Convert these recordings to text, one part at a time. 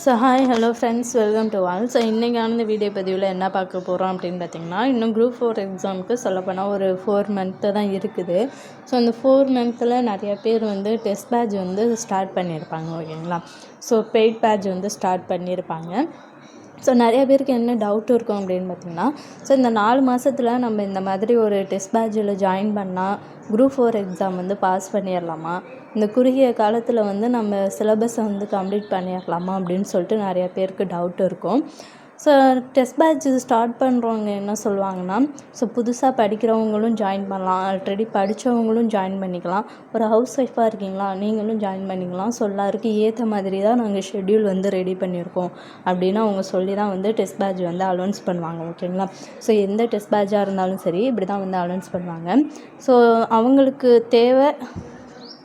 So hi hello friends welcome to all so இன்றைக்கான இந்த video பதிவில் என்ன பார்க்க போகிறோம் அப்படின்னு பார்த்தீங்கன்னா இன்னும் குரூப் ஃபோர் எக்ஸாமுக்கு சொல்லப்போனால் ஒரு ஃபோர் மந்த்து தான் இருக்குது. ஸோ அந்த ஃபோர் மந்த்தில் நிறைய பேர் வந்து டெஸ்ட் பேட்ச் வந்து ஸ்டார்ட் பண்ணியிருப்பாங்க ஓகேங்களா ஸோ பெய்ட் பேட்ச் வந்து ஸ்டார்ட் பண்ணியிருப்பாங்க. ஸோ நிறைய பேருக்கு என்ன டவுட் இருக்கும் அப்படின்னு பார்த்தீங்கன்னா ஸோ இந்த நாலு மாதத்தில் நம்ம இந்த மாதிரி ஒரு டெஸ்ட் பேட்சில் ஜாயின் பண்ணால் குரூப் ஃபோர் எக்ஸாம் வந்து பாஸ் பண்ணிடலாமா இந்த குறுகிய காலத்தில் வந்து நம்ம சிலபஸை வந்து கம்ப்ளீட் பண்ணிடலாமா அப்படின்னு சொல்லிட்டு நிறைய பேருக்கு டவுட் இருக்கும். ஸோ டெஸ்ட் பேட்ச் ஸ்டார்ட் பண்ணுறவங்க என்ன சொல்லுவாங்கன்னா ஸோ புதுசாக படிக்கிறவங்களும் ஜாயின் பண்ணலாம். ஆல்ரெடி படித்தவங்களும் ஜாயின் பண்ணிக்கலாம். ஒரு ஹவுஸ் ஒய்ஃபாக இருக்கீங்களா நீங்களும் ஜாயின் பண்ணிக்கலாம். ஸோ எல்லாருக்கும் ஏற்ற மாதிரி தான் நாங்கள் ஷெட்யூல் வந்து ரெடி பண்ணியிருக்கோம். அப்படின்னு அவங்க சொல்லி தான் வந்து டெஸ்ட் பேட்ச் வந்து அலௌன்ஸ் பண்ணுவாங்க ஓகேங்களா ஸோ எந்த டெஸ்ட் பேட்சாக இருந்தாலும் சரி இப்படி தான் வந்து அலௌன்ஸ் பண்ணுவாங்க. ஸோ அவங்களுக்கு தேவை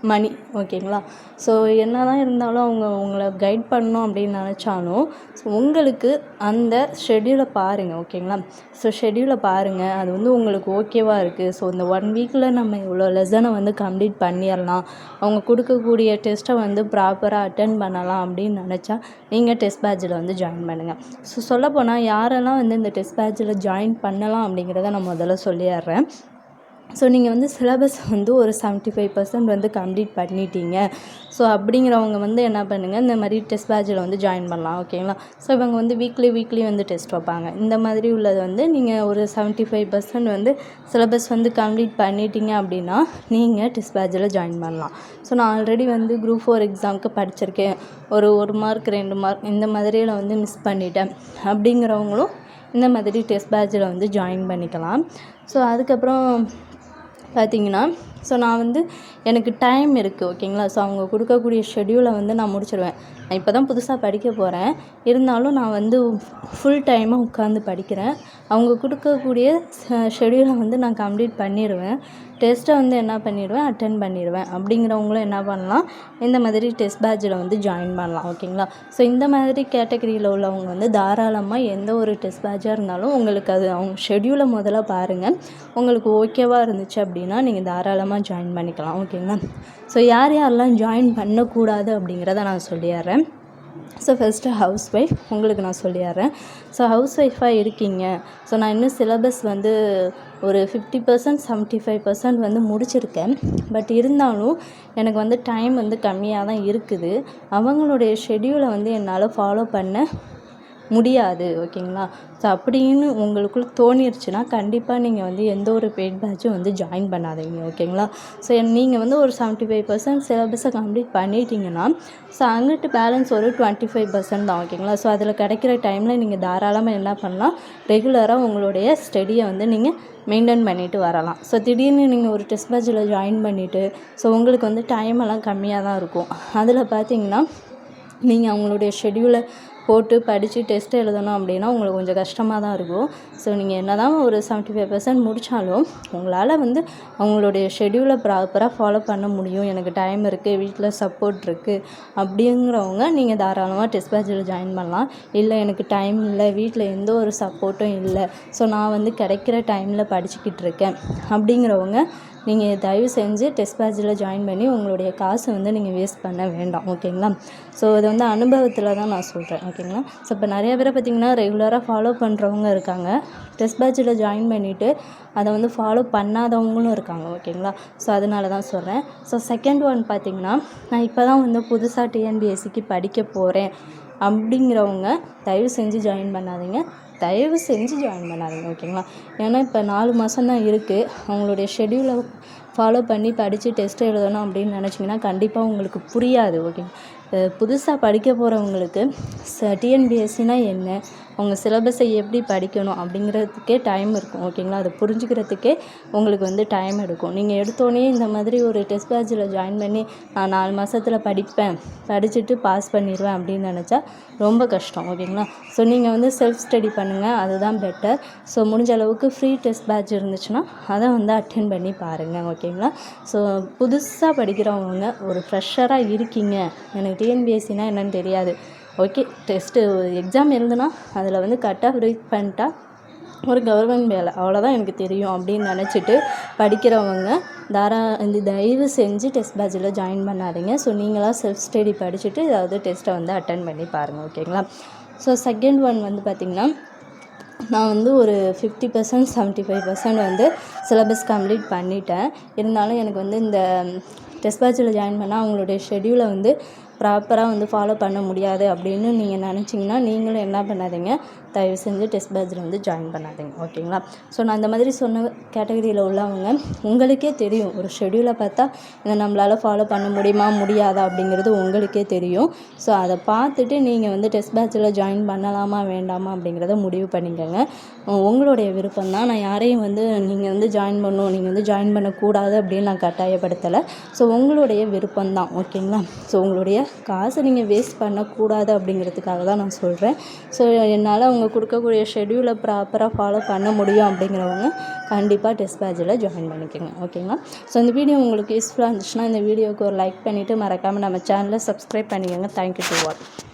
மணி ஓகேங்களா? ஸோ என்ன தான் இருந்தாலும் அவங்க உங்களை கைட் பண்ணணும் அப்படின்னு நினச்சாலும் ஸோ உங்களுக்கு அந்த ஷெட்யூலை பாருங்கள் ஓகேங்களா? ஸோ ஷெட்யூலை பாருங்கள் அது வந்து உங்களுக்கு ஓகேவாக இருக்குது ஸோ இந்த ஒன் வீக்கில் நம்ம இவ்வளோ லெசனை வந்து கம்ப்ளீட் பண்ணிடலாம். அவங்க கொடுக்கக்கூடிய டெஸ்ட்டை வந்து ப்ராப்பராக அட்டன் பண்ணலாம் அப்படின்னு நினச்சா நீங்கள் டெஸ்ட் பேட்சில் வந்து ஜாயின் பண்ணுங்கள் ஸோ சொல்லப்போனால் யாரெல்லாம் வந்து இந்த டெஸ்ட் பேட்சில் ஜாயின் பண்ணலாம் அப்படிங்கிறத நான் முதல்ல சொல்லிடுறேன். ஸோ நீங்கள் வந்து சிலபஸ் வந்து ஒரு செவன்ட்டி ஃபைவ் பர்சன்ட் வந்து கம்ப்ளீட் பண்ணிட்டீங்க. ஸோ அப்படிங்கிறவங்க வந்து என்ன பண்ணுங்கள் இந்த மாதிரி டெஸ்ட் பேட்சில் வந்து ஜாயின் பண்ணலாம் ஓகேங்களா ஸோ இவங்க வந்து வீக்லி வீக்லி வந்து டெஸ்ட் வைப்பாங்க. இந்த மாதிரி உள்ளது வந்து நீங்கள் ஒரு செவன்ட்டி ஃபைவ் பர்சன்ட் வந்து சிலபஸ் வந்து கம்ப்ளீட் பண்ணிட்டீங்க அப்படின்னா நீங்கள் டெஸ்ட் பேட்சில் ஜாயின் பண்ணலாம். ஸோ நான் ஆல்ரெடி வந்து குரூப் ஃபோர் எக்ஸாமுக்கு படிச்சிருக்கேன். ஒரு ஒரு மார்க் ரெண்டு மார்க் இந்த மாதிரியில் வந்து மிஸ் பண்ணிட்டேன். அப்படிங்கிறவங்களும் இந்த மாதிரி டெஸ்ட் பேட்சில் வந்து ஜாயின் பண்ணிக்கலாம். ஸோ அதுக்கப்புறம் பார்த்தீங்கன்னா ஸோ நான் வந்து எனக்கு டைம் இருக்குது ஓகேங்களா ஸோ அவங்க கொடுக்கக்கூடிய ஷெட்யூலை வந்து நான் முடிச்சிடுவேன் நான் இப்போ தான் புதுசாக படிக்க போகிறேன் இருந்தாலும் நான் வந்து ஃபுல் டைமாக உட்காந்து படிக்கிறேன். அவங்க கொடுக்கக்கூடிய ஷெட்யூலை வந்து நான் கம்ப்ளீட் பண்ணிடுவேன் டெஸ்ட்டை வந்து என்ன பண்ணிடுவேன் அட்டன் பண்ணிடுவேன் அப்படிங்கிறவங்களும் என்ன பண்ணலாம்? இந்த மாதிரி டெஸ்ட் பேட்சில் வந்து ஜாயின் பண்ணலாம் ஓகேங்களா ஸோ இந்த மாதிரி கேட்டகரியில் உள்ளவங்க வந்து தாராளமாக எந்த ஒரு டெஸ்ட் பேட்சாக இருந்தாலும் உங்களுக்கு அது அவங்க ஷெட்யூலை முதல்ல பாருங்கள் உங்களுக்கு ஓகேவாக இருந்துச்சு அப்படின்னா நீங்கள் தாராளமாக ஜாயின் பண்ணிக்கலாம் ஓகேங்களா ஸோ யார் யாரெல்லாம் ஜாயின் பண்ணக்கூடாது அப்படிங்கிறத நான் சொல்லிடுறேன். ஸோ ஃபஸ்ட்டு ஹவுஸ் ஒய்ஃப் உங்களுக்கு நான் சொல்லிடுறேன். ஸோ ஹவுஸ் ஒய்ஃபாக இருக்கீங்க. ஸோ நான் இன்னும் சிலபஸ் வந்து ஒரு fifty percent seventy five percent வந்து முடிச்சிருக்கேன். பட் இருந்தாலும் எனக்கு வந்து டைம் வந்து கம்மியாக தான் இருக்குது. அவங்களுடைய ஷெட்யூலை வந்து என்னால் ஃபாலோ பண்ண முடியாது ஓகேங்களா? ஸோ அப்படின்னு உங்களுக்குள்ள தோணிருச்சுன்னா கண்டிப்பாக நீங்கள் வந்து எந்த ஒரு பெய்ட் பேட்சும் வந்து ஜாயின் பண்ணாதீங்க ஓகேங்களா? ஸோ நீங்கள் வந்து ஒரு செவன்ட்டி ஃபைவ் பர்சன்ட் சிலபஸை கம்ப்ளீட் பண்ணிட்டீங்கன்னா ஸோ அங்கிட்டு பேலன்ஸ் ஒரு டுவெண்ட்டி ஃபைவ் பர்சன்ட் தான் ஓகேங்களா? ஸோ அதில் கிடைக்கிற டைமில் நீங்கள் தாராளமாக என்ன பண்ணலாம்? ரெகுலராக உங்களுடைய ஸ்டடியை வந்து நீங்கள் மெயின்டைன் பண்ணிவிட்டு வரலாம். ஸோ திடீர்னு நீங்கள் ஒரு டெஸ்ட் பேட்சில் ஜாயின் பண்ணிவிட்டு ஸோ உங்களுக்கு வந்து டைம் எல்லாம் கம்மியாக தான் இருக்கும். அதில் பார்த்தீங்கன்னா நீங்கள் அவங்களுடைய ஷெட்யூலை போட்டு படித்து டெஸ்ட் எழுதணும் அப்படின்னா உங்களுக்கு கொஞ்சம் கஷ்டமாக தான் இருக்கும். ஸோ நீங்கள் என்ன தான் ஒரு செவன்ட்டி ஃபைவ் பர்சன்ட் முடித்தாலும் உங்களால் வந்து அவங்களுடைய ஷெட்யூலை ப்ராப்பராக ஃபாலோ பண்ண முடியும். எனக்கு டைம் இருக்குது வீட்டில் சப்போர்ட் இருக்குது அப்படிங்கிறவங்க நீங்கள் தாராளமாக டெஸ்ட் பேட்சில் ஜாயின் பண்ணலாம். இல்லை எனக்கு டைம் இல்லை வீட்டில் எந்த ஒரு சப்போர்ட்டும் இல்லை. ஸோ நான் வந்து கிடைக்கிற டைமில் படிச்சுக்கிட்டு இருக்கேன் அப்படிங்கிறவங்க நீங்கள் தயவு செஞ்சு டெஸ்ட் பேட்சில் ஜாயின் பண்ணி உங்களுடைய காசை வந்து நீங்கள் வேஸ்ட் பண்ண வேண்டாம் ஓகேங்களா ஸோ இது வந்து அனுபவத்தில் தான் நான் சொல்கிறேன் ஓகேங்களா ஸோ இப்போ நிறைய பேரை பார்த்திங்கன்னா ரெகுலராக ஃபாலோ பண்ணுறவங்க இருக்காங்க. டெஸ்ட் பேட்சில் ஜாயின் பண்ணிவிட்டு அதை வந்து ஃபாலோ பண்ணாதவங்களும் இருக்காங்க ஓகேங்களா ஸோ அதனால தான் சொல்கிறேன் ஸோ செகண்ட் ஒன் பார்த்திங்கன்னா நான் இப்போ தான் வந்து புதுசாக டிஎன்பிஎஸ்சிக்கு படிக்க போகிறேன் அப்படிங்கிறவங்க தயவு செஞ்சு ஜாயின் பண்ணாதீங்க. தயவு செஞ்சு ஜாயின் பண்ணாதீங்க ஓகேங்களா ஏன்னா இப்போ நாலு மாதம் தான் இருக்குது அவங்களுடைய ஷெட்யூலை ஃபாலோ பண்ணி படித்து டெஸ்ட் எழுதணும் அப்படின்னு நினச்சிங்கன்னா கண்டிப்பாக உங்களுக்கு புரியாது ஓகே புதுசாக படிக்க போகிறவங்களுக்கு ச டிஎன்பிஎஸ்சினா என்ன? அவங்க சிலபஸை எப்படி படிக்கணும் அப்படிங்கிறதுக்கே டைம் இருக்கும் ஓகேங்களா அதை புரிஞ்சுக்கிறதுக்கே உங்களுக்கு வந்து டைம் எடுக்கும். நீங்கள் எடுத்தோடனே இந்த மாதிரி ஒரு டெஸ்ட் பேட்சில் ஜாயின் பண்ணி நான் நாலு மாதத்தில் படிப்பேன் படிச்சுட்டு பாஸ் பண்ணிடுவேன் அப்படின்னு நினச்சா ரொம்ப கஷ்டம் ஓகேங்களா ஸோ நீங்கள் வந்து செல்ஃப் ஸ்டடி பண்ணுங்கள் அதுதான் பெட்டர் ஸோ முடிஞ்ச அளவுக்கு ஃப்ரீ டெஸ்ட் பேட்ச் இருந்துச்சுன்னா அதை வந்து அட்டென்ட் பண்ணி பாருங்கள் ஓகேங்களா ஸோ புதுசாக படிக்கிறவங்க ஒரு ஃப்ரெஷராக இருக்கீங்க. எனக்கு டிஎன்பிஎஸ்சினா என்னன்னு தெரியாது. ஓகே டெஸ்ட்டு எக்ஸாம் இருந்துன்னா அதில் வந்து கரெக்டாக ரீட் பண்ணிட்டா ஒரு கவர்மெண்ட் வேலை. அவ்வளோதான் எனக்கு தெரியும் அப்படின்னு நினச்சிட்டு படிக்கிறவங்க தாரா இந்த தயவு செஞ்சு டெஸ்ட் பேட்சில் ஜாயின் பண்ணாதீங்க. ஸோ நீங்களாக செல்ஃப் ஸ்டடி படிச்சுட்டு ஏதாவது டெஸ்ட்டை வந்து அட்டன் பண்ணி பாருங்கள் ஓகேங்களா ஸோ செகண்ட் ஒன் வந்து பார்த்திங்கன்னா நான் வந்து ஒரு fifty percent seventy five percent வந்து சிலபஸ் கம்ப்ளீட் பண்ணிட்டேன். இருந்தாலும் எனக்கு வந்து இந்த டெஸ்ட் பேட்சில் ஜாயின் பண்ணால் அவங்களுடைய ஷெட்யூலை வந்து ப்ராப்பராக வந்து ஃபாலோ பண்ண முடியாது அப்படின்னு நீங்கள் நினச்சிங்கன்னா நீங்களும் என்ன பண்ணாதீங்க. தயவு செஞ்சு டெஸ்ட் பேட்சில் வந்து ஜாயின் பண்ணாதீங்க. ஓகேங்களா? ஸோ நான் அந்த மாதிரி சொன்ன கேட்டகரியில் உள்ளவங்க உங்களுக்கே தெரியும். ஒரு ஷெட்யூலை பார்த்தா இதை நம்மளால் ஃபாலோ பண்ண முடியுமா முடியாதா அப்படிங்கிறது உங்களுக்கே தெரியும். ஸோ அதை பார்த்துட்டு நீங்கள் வந்து டெஸ்ட் பேட்சில் ஜாயின் பண்ணலாமா வேண்டாமா அப்படிங்கிறத முடிவு பண்ணிக்கோங்க. உங்களுடைய விருப்பம் தான் நான் யாரையும் வந்து நீங்கள் வந்து ஜாயின் பண்ணணும் நீங்கள் வந்து ஜாயின் பண்ணக்கூடாது அப்படின்னு நான் கட்டாயப்படுத்தலை. ஸோ உங்களுடைய விருப்பம் தான் ஓகேங்களா? ஸோ உங்களுடைய காசை நீங்கள் வேஸ்ட் பண்ணக்கூடாது அப்படிங்கிறதுக்காக தான் நான் சொல்கிறேன். ஸோ என்னால் அவங்க கொடுக்கக்கூடிய ஷெட்யூலை ப்ராப்பராக ஃபாலோ பண்ண முடியும் அப்படிங்கிறவங்க கண்டிப்பாக டெஸ்ட் பேட்சில் ஜாயின் பண்ணிக்கோங்க. ஓகேங்களா ஸோ இந்த வீடியோ உங்களுக்கு யூஸ்ஃபுல்லாக இருந்துச்சுன்னா இந்த வீடியோவுக்கு ஒரு லைக் பண்ணிவிட்டு மறக்காமல் நம்ம சேனலை சப்ஸ்கிரைப் பண்ணிக்கோங்க. Thank you to what